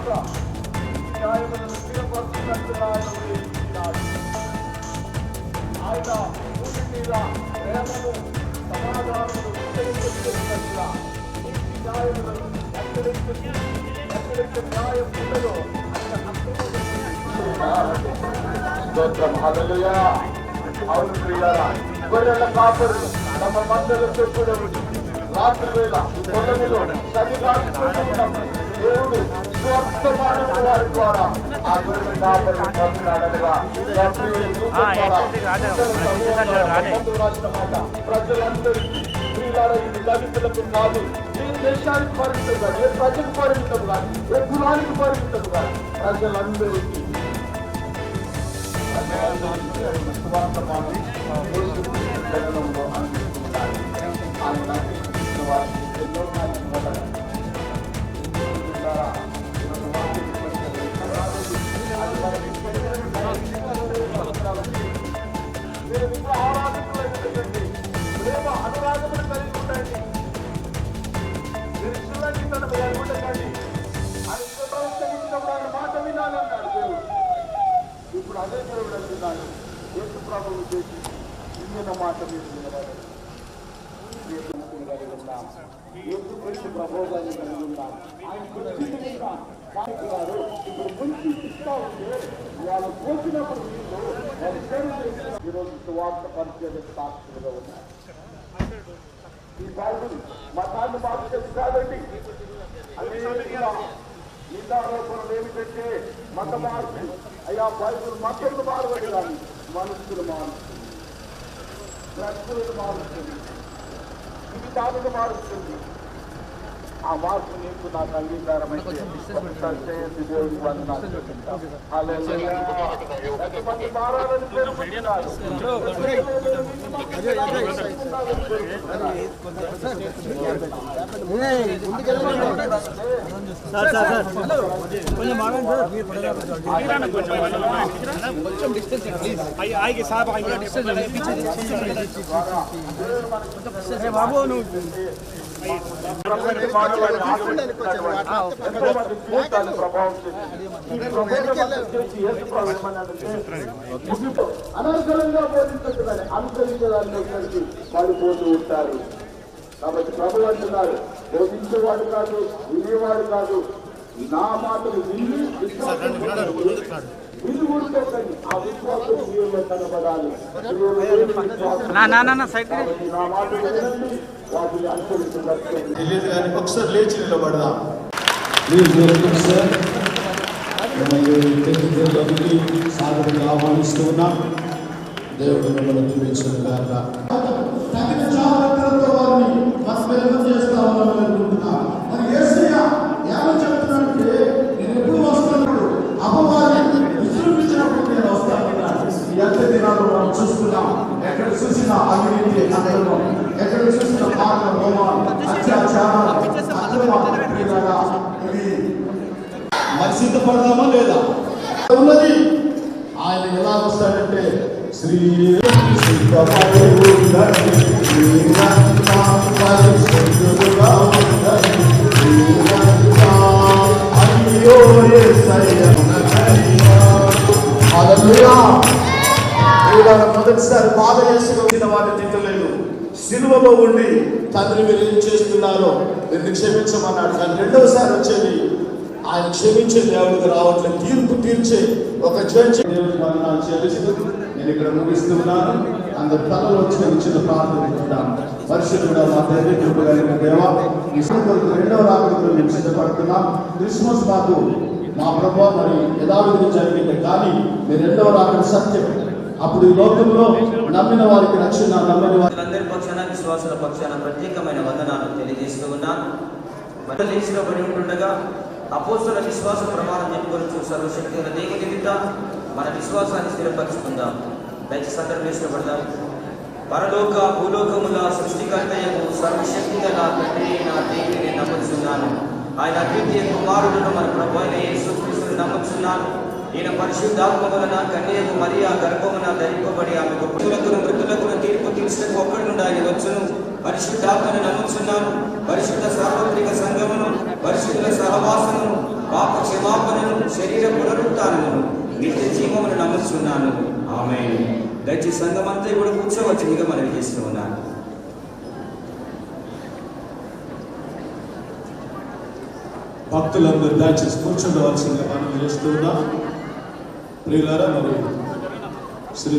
యొక్క న్యాయములను స్థిరపరచున్నట్టు ఆయన ఉద్దేశించినాడు ఆయన భూమి మీద ప్రేమను సమాధానమును విస్తరించుకున్నట్లుగా నీతి న్యాయములను ఎక్కడెక్కడ ఎక్కడెక్కడ న్యాయం ఉండదో అక్కడ స్తోత్రం హల్లెలూయా అవును ప్రియులారా గొర్రెల కాపరులు తమ మందల చెప్పుడు రాత్రి వేళ పొలములో చలిగాల్చుకుంటూ ఉన్నప్పుడు దేవుడు స్వస్థమానమైన వారి ద్వారా ఆ గొర్రెల కాపరులు పంపినాడనగా ప్రజలందరికీ ప్రియులారా ఇది దళితులకు కాదు ఏ దేశానికి పరిమితం కాదు ఏ ప్రజలకు పరిమితం కాదు ఏ కులానికి పరిమితం కాదు ప్రజలందరికీ ప్రేమ ఇంగిన మాట కలిగి ఉన్నాం. కలిగి ఉన్నాం. ఆయన గారు ఇప్పుడు ముంచి ఇస్తా ఉంటే వాళ్ళు పోసినప్పుడు వీళ్ళు వారి ఈరోజు సువార్త పరిచయం సాక్షులుగా ఉన్నారు ఈ మతాన్ని కాదండి నిందారోపణలు ఏమిటంటే మత మార్పు అయ్యా బైబిల్ మతలు మారవడి మనుషులు మారుస్తుంది ప్రజలను మారుస్తుంది జీవితాలను మారుస్తుంది ఆ మార్పు నీకు నాకు అంగీకారం అయితే ఒకసారి చేయండి దేవుడికి వందనాలు చెప్తాం. హల్లెలూయా. ఎంతమంది మారాలని కోరుకుంటున్నారు? సార్ సార్ సార్ కొంచెం బాగండి సార్ మీరు కొంచెం డిస్టెన్స్ ప్లీజ్ ఆగి సార్ ఆగి డిస్టెన్స్ బాబు నువ్వు అనర్గళంగా బోధించట్లని అనుసరించదాన్ని వచ్చేసి పడిపోతూ ఉంటారు. కాబట్టి ప్రభు అంటున్నారు బోధించేవాడు కాదు వినేవాడు కాదు. నా మాటలు విని విశ్వాసం విని ఊరుకోకండి ఆ విశ్వాసం కనబడాలి. నా మాటలు వాటిని కానీ ఒకసారి లేచి నిలబడదాం. సాగరంగా ఆహ్వానిస్తూ ఉన్నాం. దేవుడు మిమ్మల్ని దీవించిన గాక. తగిన జాగ్రత్తలతో వారిని మొదటిసారి బాధ చేసి వచ్చిన వారిని తిట్టలేదు సిలువలో ఉండి తండ్రి మీరు ఏం చేస్తున్నారో. మీరు క్షమించమన్నాడు. కానీ రెండవసారి వచ్చేది ఆయన క్షమించే దేవుడికి రావట్లేదు తీర్పు తీర్చే ఒక జడ్జి దేవుడికి వందనాలు చెల్లిస్తూ నేను ఇక్కడ ముగిస్తున్నాను. తలలో వచ్చిన ప్రార్థన పరిశుద్ధుడు మా తండ్రి కృప కలిగిన దేవ ఈ రెండవ మేము సిద్ధపడుతున్నాం క్రిస్మస్ మాకు మా ప్రభావ మరి యథావిధిగా జరిగింది. కానీ మీ రెండవ రాకడ సత్యం. అప్పుడు ఈ లోకంలో నమ్మిన వారికి రక్షణ నమ్మని పక్షాన విశ్వాసుల పక్షాన ప్రత్యేకమైన వందనాలు తెలియజేస్తూ ఉన్నాను. మరి లేచిలో పడి ఉంటుండగా అపోస్తుల విశ్వాస ప్రమాణం చెప్పుకొని సర్వశక్తి గల నిమిత్త మన విశ్వాసాన్ని స్థిరపరుచుకుందాం దయచేసి అందరూ లేచినపడదాం పరలోక భూలోకముల సృష్టికర్తయకు సర్వశక్తి గల తండ్రి నా దేవుని నమ్ముతున్నాను ఆయన అద్వితీయ కుమారుడును మన ప్రభు అయిన యేసుక్రీస్తుని నమ్ముతున్నాను ఈయన పరిశుద్ధాత్మ వలన కన్యకు మరియా గర్భమున ధరింపబడి ఆమె మృతులకు మృతులకు తీర్పు తీర్చడానికి ఒక్కడి నుండి ఆయన వచ్చును. పరిశుద్ధాత్మను నమ్ముచున్నాను. పరిశుద్ధ సార్వత్రిక సంఘమును పరిశుద్ధుల సహవాసమును పాప క్షమాపణను శరీర పునరుత్థానము నిత్య జీవమును నమ్ముచున్నాను. ఆమె దయచేసి సంఘమంతా కూడా కూర్చోవచ్చునిగా మనం చేస్తూ ఉన్నాను భక్తులందరూ దయచేసి కూర్చుండవలసిందిగా మనం చేస్తూ ఉన్నాం. ప్రియులారా మరి శ్రీ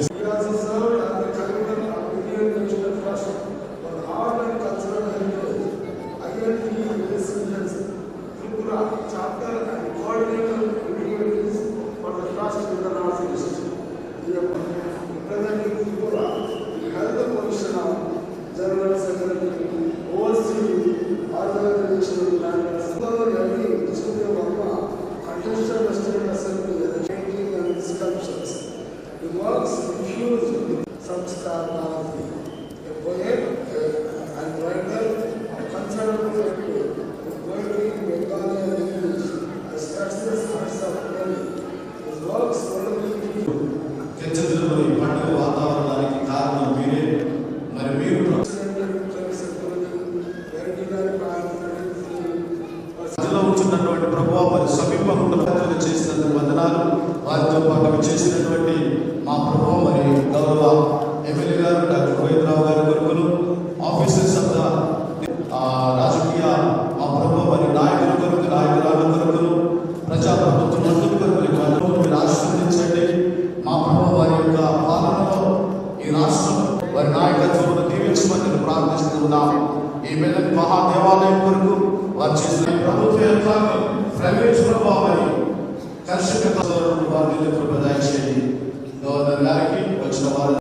ఉంచున్నటువంటి ప్రభు మరి సమీపంగా చేసినందుకు వందనాలు వారితో పాటు చేసినటువంటి మా ప్రభు మరి గౌరవ ఎమ్మెల్యే గారు డాక్టర్ గోవిందరావు గారి కొడుకులు ఆఫీసర్స్ ఆఫ్ ద రాజకీయ మా ప్రభు మరి నాయకుల కొరకు నాయకురాల కొరకులు ప్రజాప్రభుత్వం అందరి కొరకు మీరు ఆశీర్వదించండి. మా ప్రభు వారి యొక్క పాలనలో ఈ రాష్ట్రం వారి నాయకత్వంలో దీవించమని నేను ప్రార్థిస్తున్నాం. ఈ మెదక్ మహా దేవాలయం కొరకు వారు చేసిన ప్రభుత్వ యొక్క ప్రైవేట్ ప్రభావం కర్షక వారి కృప దయచేయండి గవర్నర్ గారికి వచ్చిన వారు